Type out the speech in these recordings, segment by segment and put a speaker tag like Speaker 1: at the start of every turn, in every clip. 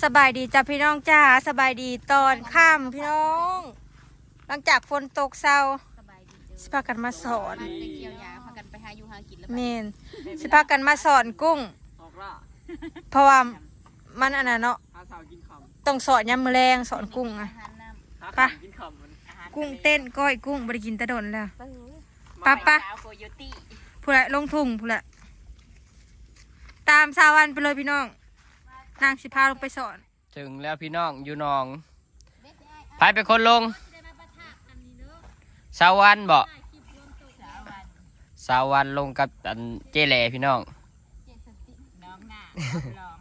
Speaker 1: สบายดีจ้าพี่น้องจ้าสบายดีตอนค่ำพี่น้อง หลังจากฝนตกเศร้า
Speaker 2: สบายดีเจอ
Speaker 1: สิพากันมาสอน
Speaker 2: ไปเกี่ยวยาพากันไปหาอยู่หากินแล้ว
Speaker 1: เมนสิพากันมาสอนกุ้ง
Speaker 3: ออกละ
Speaker 1: เพราะว่ามันอันนั้นเนาะ
Speaker 3: หาสาวกินข
Speaker 1: ต้องสอนยามมือแรงสอนกุ้ง
Speaker 2: อา
Speaker 1: อะ
Speaker 2: หารน้ำ
Speaker 3: หา
Speaker 1: ไป
Speaker 3: ขำกินขำมันำ
Speaker 2: อาหาร
Speaker 1: กุ้งเต้นก้อยกุ้งบริกินแตะดนแล้ว
Speaker 2: เออ
Speaker 1: ปะปะ
Speaker 2: สาวโคโยตี้
Speaker 1: ผู้ละลงทุ่งผู้ละตามสาวันไปเลยพี่น้อง นางสิพาลงไปสอน
Speaker 3: ถึงแล้วพี่น้องอยู่หนอง
Speaker 2: เด็ดได้
Speaker 3: ไปเป็นคนลง
Speaker 2: ได้มาประทับอันนี้เด้อ
Speaker 3: สาวันบอก
Speaker 2: คลิปรวมตัวสาววัน
Speaker 3: สาวันลงกับอันเจแหลพี่น้อง
Speaker 2: เจสติน้องหน้าลอง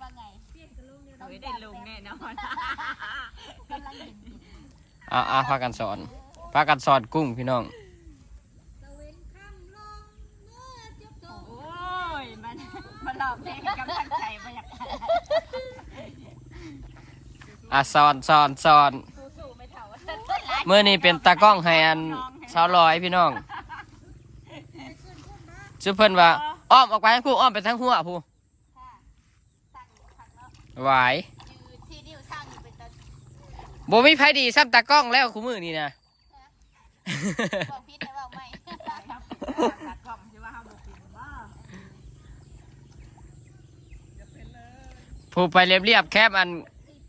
Speaker 2: ว่าไงเปลี่ยนกันลงเนี่ยเราได้ลงแน่นอนกำลังเห็น
Speaker 3: อ่าอ่าพากันสอนพากันสอนกุ้งพี่น้อง
Speaker 2: ตะเวนค่ำลงเมื่อจบโตโอ้ยมันมันหลอกเพลงกำลังใจมาอยาก
Speaker 3: อะสอนสอนสอน
Speaker 2: สู้ๆไม่เท่า
Speaker 3: เมื่อนี้เป็นตากล้องให้อันสาวลอยพี่น้องชื่อเพิ่นว่าอ้อมออกไปทั้งคู่อ้อมไปทั้งหัวผู้
Speaker 2: ค่ะสั่งผักเนาะ
Speaker 3: ไหวาย
Speaker 2: ยืนที่นิ้วสั่งอยู่เป็นตะ
Speaker 3: บ่มีไผดีซ้ำตากล้องแล้วคู่มือนี่นะ
Speaker 2: บอกพี่ได้บอกไหม
Speaker 3: ผู้ไปเรียบเรียบๆแคบอัน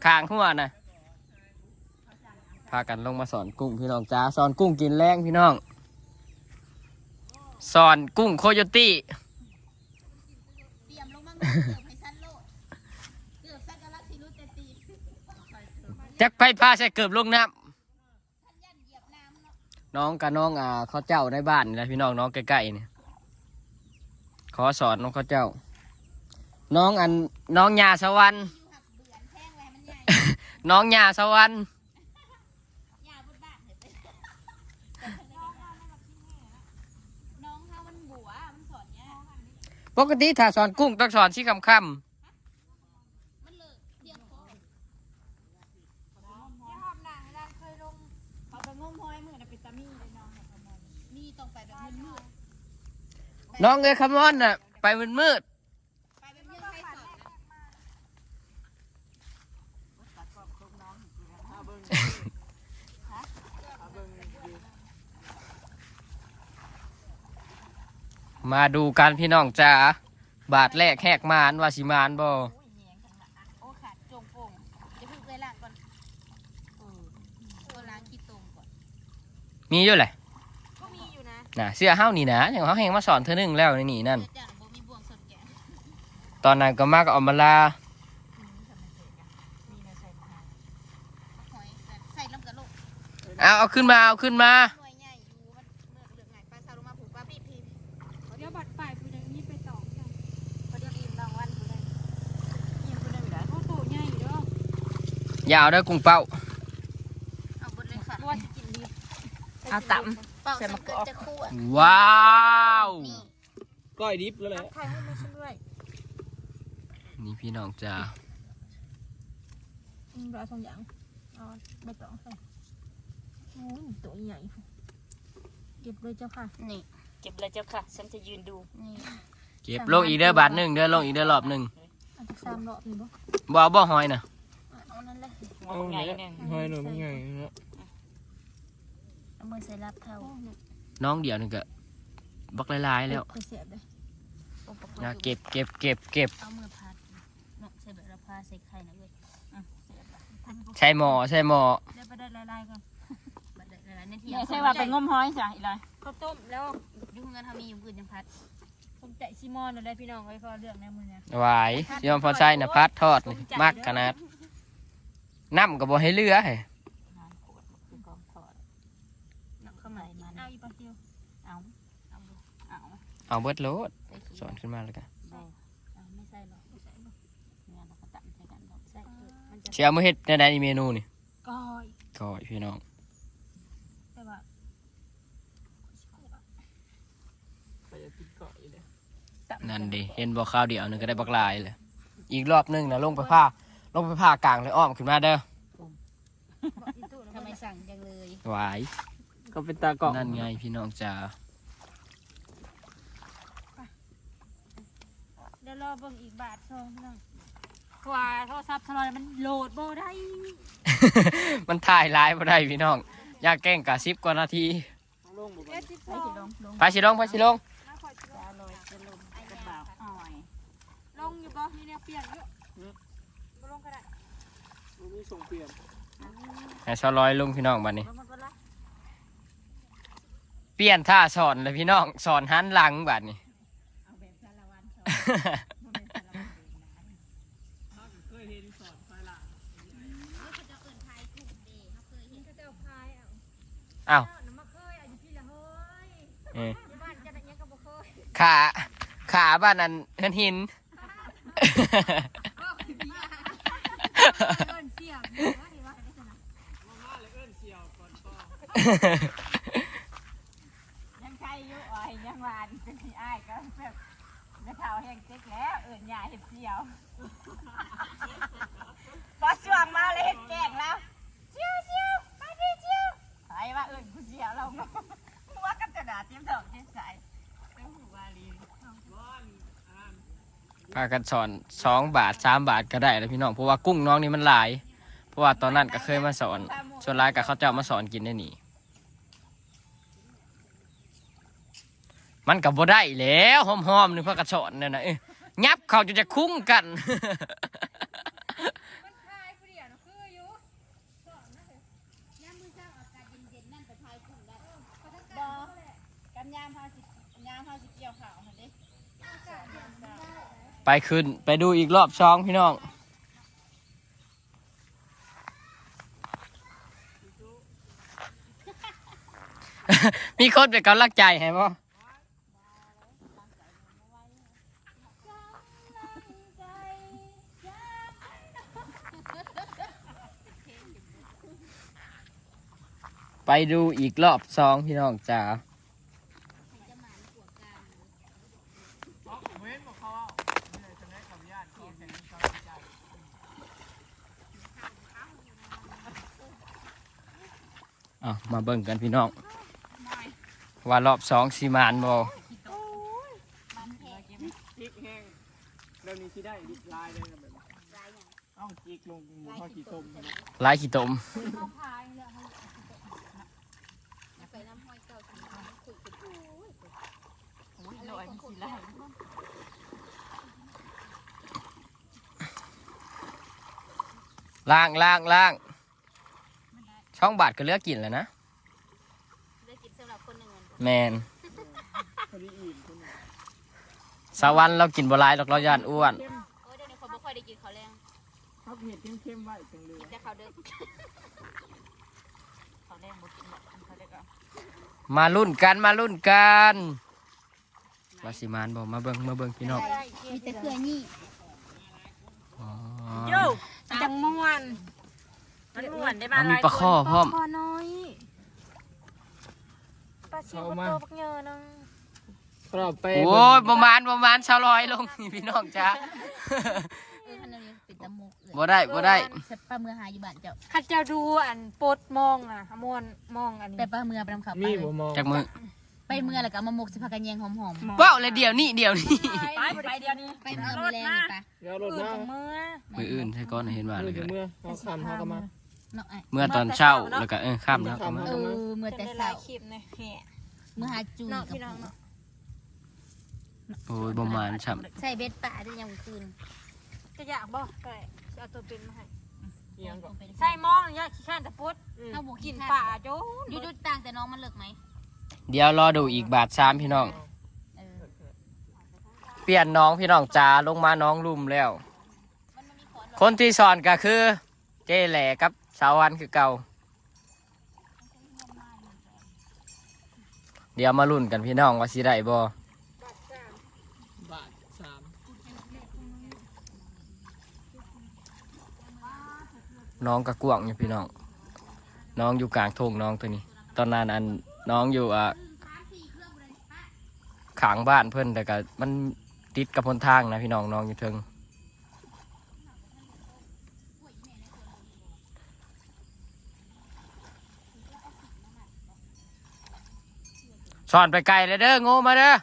Speaker 3: คางหัวนะพากันลงมาสอนกุ้งพี่น้องจ้าสอนกุ้งกินแรงพี่น้อง สอนกุ้งโคโยตี้
Speaker 2: เตรียมลงมั่งเกือบให้สั้นโลดเกือบสั้นกะลักสิรู้แต่ตี
Speaker 3: จักไผพาใส่เกือบลงน้
Speaker 2: ท่านยันเหยียบน้ำเนาะำ
Speaker 3: น้องกับน้องอ่าเขาเจ้าในบ้านนี่แหละพี่น้องน้องใกล้ๆนี่ขอสอนน้องเขาเจ้า น้องอันน้องยาสวรรค์
Speaker 2: น้
Speaker 3: องยาสวรรค์
Speaker 2: ยาบนบ้านเห็นไหมน้องเขามันบัวมันสอนเนี่ย
Speaker 3: ปกติถ้าสอนกุ้งต้องสอนที่คำค
Speaker 2: มันเลิกเดียวพอ
Speaker 4: เขาไปงมหอยมือนะเป็นตามีเลยน้องเขาขโมย
Speaker 2: นี่ต้องไปแบบมืดำ
Speaker 3: น้องเอ้ยคำมอนน่ะไปมืดมืด
Speaker 2: ๆไปแบบมืดใครสอนนะ
Speaker 3: ๆ มาดูกันพี่น้องจ้าบาทแรกแหกมานว่าสิมานบ่
Speaker 2: โอ้ยเหนียงข้างหลังอะโอ้ขาดจงโป่งจะพึ่งไปล้างก่อนเออตัวล้างขี้ตรงก่อน
Speaker 3: มีอยู่แหละ
Speaker 2: ก็มีอยู่นะ
Speaker 3: น่ะเสื้อเฮานี่นะอย่างเขาแหงมาสอนเธอหนึ่งแล้วในนี่นั่น
Speaker 2: เดี๋ยวจ้าบ่มีบ่วงสดแกะ
Speaker 3: ตอนนั้นก็มาก็เอามาลา
Speaker 2: หอยแบบใส่ลำกระโหลก
Speaker 3: เอาเอาขึ้นมาเอาขึ้นมา
Speaker 2: หน่วยใหญ่อยู่มันเลือกเลือกไงปลาซาลงมาผูกปลาพี่พี่
Speaker 4: เดี๋ยวบัดไปผู้ใดนี่ไปต่อกัน
Speaker 2: พอดีดีรางวัลผู้ใด
Speaker 4: ยิงผู้ใดไม่ได้โอ้โตใหญ่อยู่เด้อ
Speaker 3: อ ย่าเอาเด้อกุ้งเป้า
Speaker 2: เอาบนเลยค่ะ
Speaker 4: ว่าสิกินดี
Speaker 1: เอาต่
Speaker 2: เป่าใส่มะกอกจะคู่อะ
Speaker 3: ว้าว
Speaker 2: นี่
Speaker 3: ก้อยดิบแล้วแหละ
Speaker 4: ถ่ายให้มันฉันด้วย
Speaker 3: นี่พี่น้องจ้า
Speaker 4: อืมรอสองอย่างเอาใบตองใส่โอ้ยตัวใหญ่เก็บเลยเจ้าค่ะ
Speaker 2: นี่
Speaker 4: เก็บเลยเจ้าค่ะ ฉันจะยืนดู
Speaker 2: นี่
Speaker 3: เก็บลงอีกเด้อบาทหนึ่งเด้อลงอีกเด้อรอบหนึ่ง
Speaker 4: อาจจะสามรอบนี่บ่
Speaker 3: บ่เอาบ่หอยน่ะ
Speaker 2: เอานั่นเลย
Speaker 4: เอาใหญ่เนี่ย
Speaker 3: หอยหนูเป็นไง
Speaker 2: เอามือใส่รับเท่า
Speaker 3: น้องเดียวนึงก็บักหลายๆแล้ว
Speaker 4: ไปเสียบเลย
Speaker 2: อุปกร
Speaker 3: นะ
Speaker 2: ณ์
Speaker 3: เก็บเก็บเก็บเก็บ
Speaker 2: เอามือพัดเนาะใส่เบอร์ละพาใส่ไข่นะเว้ยอะใส่ละพัด
Speaker 3: ใช่หมอใช่หมอ
Speaker 4: เดี๋ยวไปได้ลายๆก่อน
Speaker 2: บัดเดี๋ยวในเที่ย
Speaker 4: เนี่
Speaker 2: ง
Speaker 4: ยใช่ว่าไปงมหอยจ้ะอีไร
Speaker 1: ข้าวต้มแล้ว
Speaker 2: ยุ่งเงินทำมีอยู่อื่นยังพัด
Speaker 1: ผมใจซิมอนเลยพี่น้องไว้พอเรื่องในมือเนี่ย
Speaker 3: หวายยอมพอใช่นะพัดทอดนี่มักขนาด น้ำก็บ่ให้เหลือให้
Speaker 2: งานโคตรคือกองถอดเนาะเข้ามามัน
Speaker 4: เอาอีปลาซิว
Speaker 2: เอาเอาเอา
Speaker 3: เอาเบิดโลด
Speaker 2: ใส่ขี้
Speaker 3: สอนขึ้นมาแล้วกัน
Speaker 2: บ่เอาไม่ใส่หรอกไม่ใส่หรอกเนี่ยเราก็ตัดใส่กันเนาะใส่เถอะมันจะ
Speaker 3: เชียวมือเฮ็ดในใดเมนูนี่
Speaker 4: ก้อย
Speaker 3: ก็พี่น้อง
Speaker 4: แต่ว่า
Speaker 3: นั่นดิเห็นบ่ข้าวเดียวนึงก็ได้บักหลายเลยอีกรอบหนึงนะลงไปผ้า ลงไปผ้ากลางเลยอ้อมขึ้นมาเด้อ
Speaker 2: ทำไมสั่งจังเลย
Speaker 3: หวาย
Speaker 5: ก็เป็นตากล้อง
Speaker 3: นั่นไงพี่น้องจ้า
Speaker 4: เดี๋ยวรอเบิ่งอีกบาทสองพี่น้อง
Speaker 2: เพราะว่าโทรศัพท์ทรอยมันโหลดบ่ได้
Speaker 3: มันถ่ายไลฟ์บ่ได้พี่น้อง อยากแกล้งกะซิบกว่านาที
Speaker 2: ไปสิลงลง
Speaker 3: ไปสิลงไปสิลง
Speaker 2: จะลอยจะลงกระเป๋าอ้อย
Speaker 1: ลงอยู่บ่มีแนวเปลี่ยนเยอะบ่ลง ก็ได้
Speaker 5: มีส่งเปลี่ยน
Speaker 3: ให้ชาวลอยลงพี่น้องบัดนี้
Speaker 2: ลงมาก็ละ
Speaker 3: เปลี่ยนท่าสอนเลยพี่น้องสอนหันหลังบัดนี้
Speaker 2: เอาแบบสารวันสอนบ่เป็นสารวันเดินนะ
Speaker 5: เคยเห็นสอนไฟล่ะ
Speaker 2: เขาจะเอิ้นทายถูกเด้เขาเคยเห็น
Speaker 1: ก็จะเอาพายเอา
Speaker 3: อ้าว
Speaker 1: น้ำมาเคยอายุพี่ละเฮ้ย
Speaker 3: เออ
Speaker 1: อยู่บ้านจะได้ยังก็บ่เคย
Speaker 3: ขาขาบ้านนั้นเฮินหิน
Speaker 1: เอิ้นเสียงว่านี่ว่าได้ขนาด
Speaker 5: มาม่าเลยเอิ้นเสี่ยวก่อนก็
Speaker 2: ยังใครอยู่อ้อยยังหวานเป็นที่อ้ายก็แบบไม่เท่าแห้งเจ๊กแล้วเอิ้นยาเห็ดเสียวพอช่วงมาเลยเห็ดแกงแล้วเชิวเชิวไปดิชิวไปว่าเอิ้นกูเสียวเราหัวกันจะด่าเตรียมสองเจ๊ใส่หูวาลี
Speaker 5: บ้านอ่าน
Speaker 3: พากันสอนสองบาทสามบาทก็ได้แล้วพี่น้องเพราะว่ากุ้งน้องนี่มันหลาย เพราะว่าตอนนั้นก็เคยมาสอนส่วนหลายก็เขาเจ้ามาสอนกินได้นี่มันกับบ่ได้แล้วหอมๆนึงพากระสอนเนี่ยนะเอ้ยยับเขาจะจะคุ้งกั
Speaker 1: นพายผู้เดียวน่ะคืออยู่
Speaker 2: บอกันยามพาสิยามพาสิเกี่ยวข่าวหันเด้
Speaker 3: ไปขึ้น ไปดูอีกรอบช่องพี่น้อง มีคนเป็นกำลังใจให้บ่ไปดูอีกรอบสองพี่น้องจ๋า
Speaker 5: เพราะเว้นบอกเขาว่าไม่ได้จะได้กับญาติเขาแข่งเขาใจ
Speaker 3: อะมาเบิ่งกันพี่น้อง ว่ารอบสองสีมานบ่
Speaker 5: พริกแห้งแล้วนี้ที่ได้ดิบลายเลยแบบนี้เอ้าจีกลงหมูข้าวขี้ต้มใช่ไหม
Speaker 3: ลายขี้ตม
Speaker 2: โอ้ยลอยมีสิไล่
Speaker 3: ล่างล่างล่างช่องบาทก็เหลือกกินแล้วนะ
Speaker 2: ได้กินสำหรับคนหนึ่ง
Speaker 3: แมน
Speaker 5: พอดีอิ่มคุณหมอ
Speaker 3: สวรรค์เรากินบหลายดอกเราย่านอ้วน
Speaker 2: โอ้ยเดี๋ยวนี้คนไม่ค่อยได้กินข้าวแรง
Speaker 5: เขาเผ็ดเข้มๆไว้จังเลย
Speaker 2: แต่ข้าวเด้อข้าวแรงบ่กินหรอกข้าวเด้อก็
Speaker 3: มารุ่นกันมารุ่นกันว่าสิมานบ่มาเบิ่งมาเบิ่งพี่น้อง
Speaker 2: มีแต่เครือนี่
Speaker 3: อ๋อ
Speaker 1: จังม่วน
Speaker 2: มันม่วนได้
Speaker 3: เอา
Speaker 2: มา
Speaker 3: มีปลาข้อพร้อม
Speaker 1: พอน้อยปลาชิวโตบักเยอะนึง
Speaker 5: เราไป
Speaker 3: โอ้ยประมาณประมาณชาวลอยลงนี่พี่น้องจ้า
Speaker 2: เออมันเลยเป็นตะมุกเลย
Speaker 3: บ่ได้บ่ได้
Speaker 2: เสร็จป้าเมือหาอยู่บ้านเจ้า
Speaker 1: ข้าเจ้าดูอันโปดมองอะมวนมองอัน
Speaker 2: แต่
Speaker 1: นี้
Speaker 2: ป้าเมือไปนำเขาไป
Speaker 5: มีบ่มอง
Speaker 3: จากมือ
Speaker 2: ไปเมือแล้วก็เอามาหมกสิพากันแยงหอม
Speaker 3: เว้าเลยเดี๋ยวนี้เดี๋ยวนี้
Speaker 2: ๆไปไปเดียวนี้ไปเมือมีแรงนี่ปะ
Speaker 5: เดี๋ยวรถ
Speaker 1: อื่น
Speaker 5: มา
Speaker 1: ของมือ
Speaker 3: มืออื่นใช่ก้อนเห็นว่า
Speaker 5: เมื่
Speaker 3: เล
Speaker 5: อย
Speaker 3: ก็
Speaker 5: เมื่อเขาคำเขาก็มา
Speaker 2: เนาะไอ้
Speaker 3: เมื่อตอนเช้าแล้วก็เออข้ามแล้วก็มา
Speaker 2: เออเมื่อ
Speaker 1: จะ
Speaker 2: แต่
Speaker 1: ได้
Speaker 2: เช้า
Speaker 1: ลายคลิปในแห่
Speaker 2: เมื่อหาจูน
Speaker 1: เนาะ
Speaker 2: กับ
Speaker 1: พี่น้องเนาะ
Speaker 3: โอ้ยประมาณช้
Speaker 2: ใส่เบ็ดป่าได้ยังคืน
Speaker 1: จะอยากบ่ได้จะเอาตัวเป็นมาให้
Speaker 5: เอียงก่อน
Speaker 1: ใส่มองอย่างเงี้ยขี้ข้านแต่ปุ๊ด
Speaker 2: เอาบุ
Speaker 1: กิ
Speaker 2: กิ
Speaker 1: น
Speaker 2: น
Speaker 1: ป่า
Speaker 2: ป่า
Speaker 1: โจ้
Speaker 2: ยุดต่างแต่น้องมันเลิกไหม
Speaker 3: เดี๋ยวรอดูอีกบาทสามพี่น้อง
Speaker 2: เออ
Speaker 3: เปลี่ยนน้องพี่น้องจาลงมาน้องลุ่มแล้ว
Speaker 2: มันไม่มีขอนหรอก
Speaker 3: คนที่สอนก็คือ เจแหล่กับสาววันคือเก่า เดี๋ยวมาลุ้นกันพี่น้องว่าสิได้บ่
Speaker 5: บาทสาม
Speaker 3: น้องกระกวางอยู่พี่น้อง น้องอยู่กลางทงน้องตัวนี้ ตอนนั้นอัน น้องอยู่อะขางบ้านเพื่อนแต่ก็มันติดกับพนทางนะพี่น้องน้องอยู่เทิงสอนไปไกลเลยเด้อโง่มาเด้อ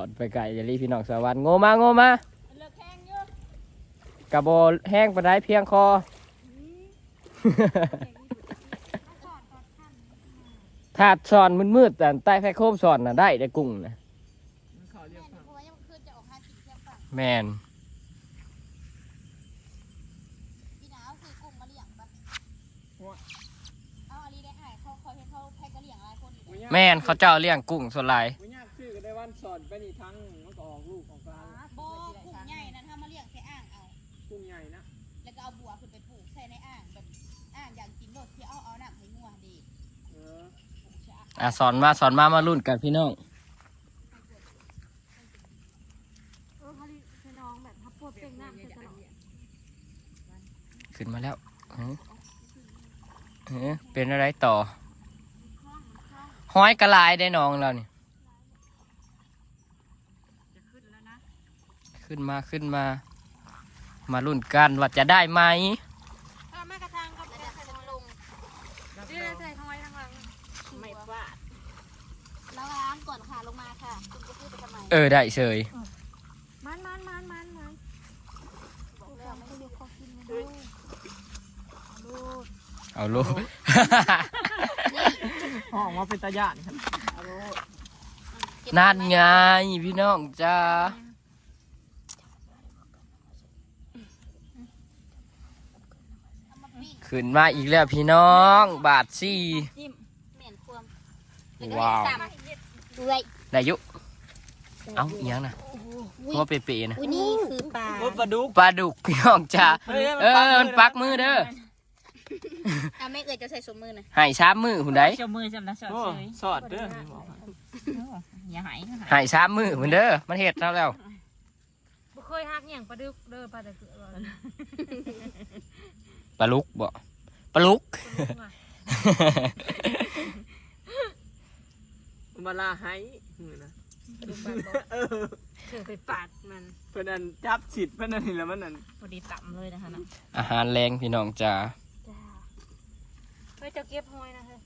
Speaker 3: อนไปไก่อย่ารีพี่น้องสวรรค์โง่มาโง่มา
Speaker 2: เลิกแข้งอยู่
Speaker 3: กระโบแห้งปานไดเพียงคอ ถาดสอนมืดๆแต่ใต้ไฟโคมสอนน่ะได้ได้กุ้งนะ
Speaker 5: มันเขาเรียกฝั่ง
Speaker 2: เพราะว่ายังคืนจะออกหากินเที่ยงฝั่ง
Speaker 3: แมน
Speaker 2: พี่หนาวคือกุ้งมาเลี้ยงปะเอาอันนี้ได้อ้ายเขาเขาเห็นเขาแพ็กกระเลี้ยงหลายคนอยู่
Speaker 5: บ่ยาก
Speaker 3: แมนเขาเจ้าเลี้ยงกุ้งส่วนหลาย
Speaker 5: บ่ยากซื้อก็ได้วันส อนไปนี่ทั้งมันก็ออกลูกออกกลาง
Speaker 2: โบกุ้งใหญ่นั้นถ้ามาเลี้ยงใส่อ่างเอา
Speaker 5: กุ้งใหญ่นะ
Speaker 2: แล้วก็เอาบัวขึ้นไปปลูกใส่ในอ่างแบบอ่างอย่างกินโลดที่เอาเอาน้ำให้งัวดี
Speaker 5: เออ
Speaker 3: อะสอนมาสอนมามารุ่นกันพี่น้อง
Speaker 4: เออเขาดิพี่น้องแบบทับปวดเก่งน้ำใส่ตลอด
Speaker 3: ขึ้นมาแล้วเออเออเป็นอะไรต่อ ห้อยกระลายได้น้องเรานี่
Speaker 2: จะขึ้นแล้วนะ
Speaker 3: ขึ้นมาขึ้นมา มารุ่นกันว่าจะได้ไหม
Speaker 4: ถ้ามากระทางก็
Speaker 2: แล้วจะขึ้นลง
Speaker 4: เดี๋ยวใส่ทำไมทางหลัง
Speaker 2: ไม่ฟาดแล้วล้างก่อนค่ะลงมาค่ะคุณจะขึ้นไปทำไม
Speaker 3: เออได้เฉย
Speaker 4: มันมันมันมันมัน
Speaker 2: บอกแล้วไม่
Speaker 4: เดี๋ยวขอกินมันด้วยลูก
Speaker 3: เอาลูก
Speaker 5: ห้องว่าเป็นตาญาติครับเอาโลด
Speaker 3: นั่นไงพี่น้องจ้า
Speaker 2: เอามาปิ้ง
Speaker 3: ขึ้นมาอีกแล้วพี่น้อง บาทสี่
Speaker 2: จิ้มเหม็นควม
Speaker 3: ว้าว
Speaker 2: เปื่อย
Speaker 3: ได้อยุ เอ้าเอียงนะเพราะว่าเป๊ะๆนะ
Speaker 2: อุ้ยนี่คือปลา
Speaker 5: โอ้ปลาดุก
Speaker 3: ปลาดุกพี่น้องจ้า
Speaker 5: ฮ้ย
Speaker 3: เออมันปักมือเด้อ
Speaker 2: อะไม่เอ่ยจะใส่สมมือหน่อย
Speaker 3: ใหายช้ามมือหุ่นใด
Speaker 6: เจ้ามือจำนะสอด
Speaker 5: โอ้
Speaker 6: เฉย
Speaker 5: สอดเด้อนี่บอกให้
Speaker 6: อย่าหายอย่าหาย
Speaker 3: ใหายช้ามมือหุ่นเด้อมันเห็ดแล้วแล้ว
Speaker 4: บ่เคยหักอย่างปลาดึกเด้อปลาตะเกือเลย
Speaker 3: ปลาลุกบ่ปลาลุก
Speaker 5: มาลาให้มือนะ
Speaker 4: ดูปลาบอก
Speaker 5: เออ
Speaker 4: เธอไปปาดมัน
Speaker 5: เพื่อนนั่นจับสิทธิ์เพื่อนนั่นนี่แหล้วมันนั่น
Speaker 6: พอดีต่ำเลยนะคะนะ
Speaker 3: อาหารแรงพี่น้องจ้า
Speaker 4: จ้าเฮ้ยเจ้าเก็บหอยนะเฮ้ย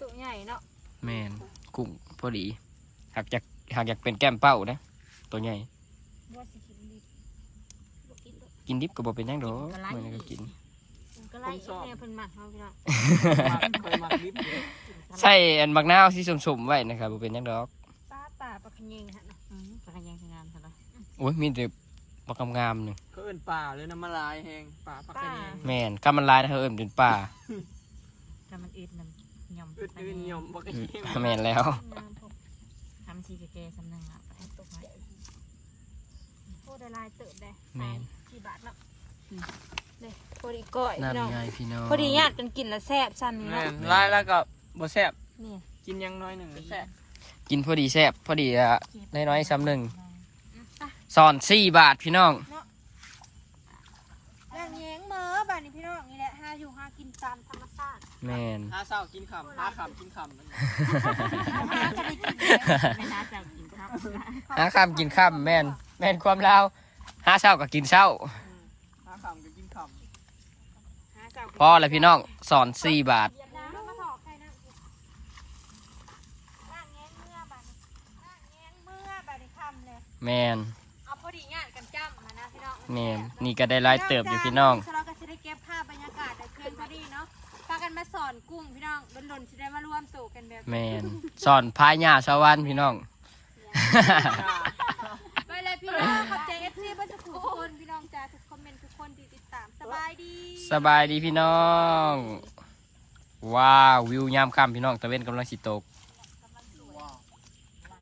Speaker 4: ตัวใหญ่เนาะ
Speaker 3: แม่นกุ้งพอดีหากอยากหากอยากเป็นแก้มเป้านะ ตัวใหญ่
Speaker 4: ว่าสิ กินดิบ
Speaker 3: กินดิบก็บ่เป็นหยังดอกมื้อนี้ก็กิน
Speaker 4: มันก็ไล่อีกแนวเพิ่นหมักเฮาพี่น้อง
Speaker 5: เคยมักดิบอยู่
Speaker 3: ใส่อันบักนาวที่สมๆไว้นะครับบ่เป็นหยังดอก
Speaker 4: ปลาป่าปลาขะเยงฮะนะ
Speaker 6: อืมปลาขยังทำงานซะแล้ว
Speaker 3: โอ้ยมีแต่บักงามๆหนึง
Speaker 5: เขาเอิ้นป่าเลยนะมาลายแหงป่าปักกระเนง
Speaker 3: แม่นกำมันลายนะเฮาเอิ้นเป็นป่า
Speaker 6: ถ้ามันอึดมันยำ
Speaker 5: อึด
Speaker 6: ไป
Speaker 5: อื่นยมบักกระ
Speaker 3: อื
Speaker 5: เน
Speaker 3: ม
Speaker 5: ง
Speaker 3: แม่นแล้ว
Speaker 4: งามพวก
Speaker 6: ทำซีเกๆสำนึงอะไปตกไว้
Speaker 4: โคตรได้ลายเติบได้
Speaker 3: แม่น
Speaker 4: กี่บาทเนาะเลยพอดีก้อย
Speaker 3: นั่น
Speaker 4: พี่น้อง
Speaker 3: ไงพี่น้อง
Speaker 4: พอดีญาติกันกินแล้วแซ่บซ้ำนี่
Speaker 5: แม่
Speaker 4: เนาะ
Speaker 5: นลายแล้วก็บ่แซ่บ
Speaker 4: นี่
Speaker 5: กินยังน้อยหนึ่งแซ่บ
Speaker 3: กินพอดีแซ่บพอดีอะน้อยๆซ้ำหนึ่งสอนสี่บาทพี่น้อง
Speaker 4: แรงแยงเมอบาดนี้พี่น้องนี่แหละหาอยู่หากินตามธรรมชาติ
Speaker 3: แม่น
Speaker 5: หาเศร้ากินคำหาคำกินคำนั่น
Speaker 4: หาก็ได้กิน
Speaker 6: ไม่น่าจะกินข้าว
Speaker 3: หาข้ามกินข้ามแม่น แม่นความลาว หาเช้าก็กินเช้า
Speaker 5: หาคำก็กินค
Speaker 4: หาเจ้า
Speaker 3: พอแล้วพี่น้องสอนสี่บาท
Speaker 4: เหยียบน้ำมาถอกใครนะร่างแยงเมื่อบาดนี้ร่างแยงเมื่อบาดนี้ค่ำเลย
Speaker 3: แม่น
Speaker 4: เอาพอดีงานกันจ้ำมานะพี่น้อง
Speaker 3: แม่นนี่ก็ได้หลายเติบอยู่พี่น้อง
Speaker 4: เราก็จะได้เก็บภาพบรรยากาศแต่เพียงพอดีเนาะพากันมาสอนกุ้งพี่น้องหล่นๆจะได้มารวมตัวกันแบบ
Speaker 3: แม่นสอนพายหญ้าสวรรค์พี่น้อง
Speaker 4: ไปเลยพี่น้อง เพื่อนทุกคนพี่น้องจ้าทุกคอมเมนต์ทุกคนที่ติดตามสบายดี
Speaker 3: สบายดีพี่น้อง ว้าววิวยามค่ำพี่น้องตะเวนกำลังสิตก